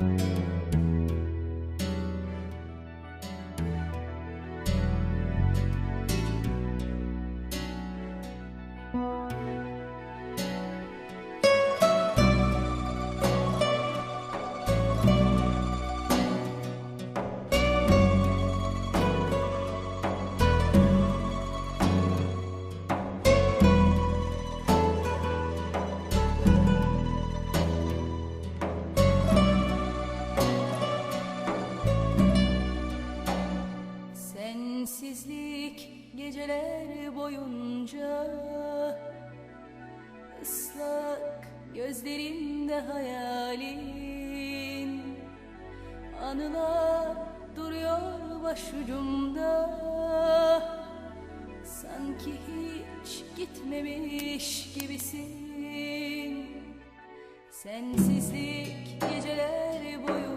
Bye. Sensizlik geceler boyunca ıslak gözlerinde hayalin Anılar duruyor başucumda. Sanki hiç gitmemiş gibisin. Sensizlik geceler boyunca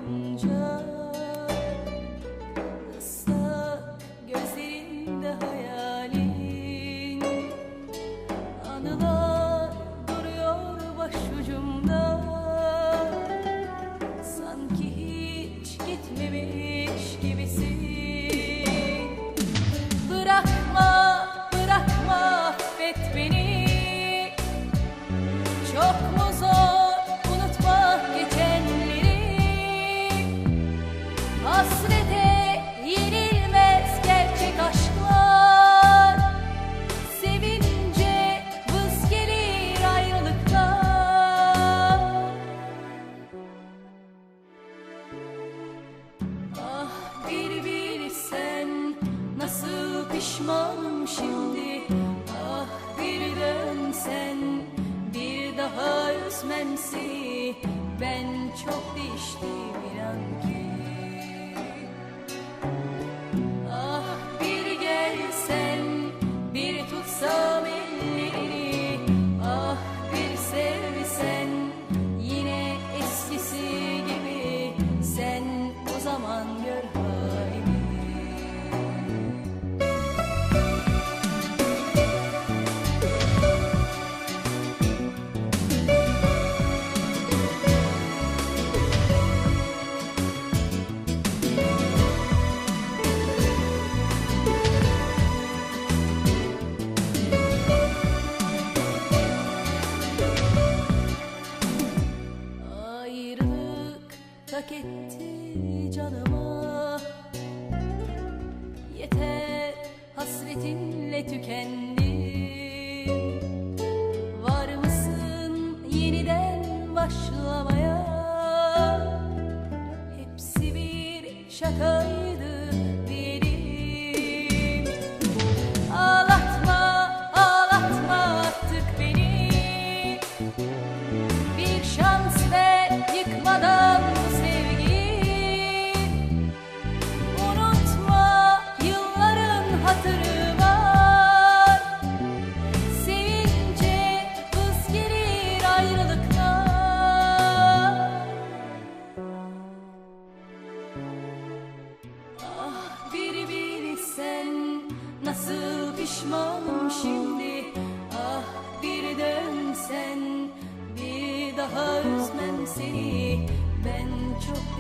pişmanım şimdi. Ah bir dönsen bir daha üzmem seni. Ben çok değiştim inan ki Tak etti canıma. Yeter hasretinle tükendim Var mısın yeniden başlamaya? Hepsi bir şakaydı nasıl pişmanım şimdi. Ah bir dönsen bir daha üzmem seni. Ben çok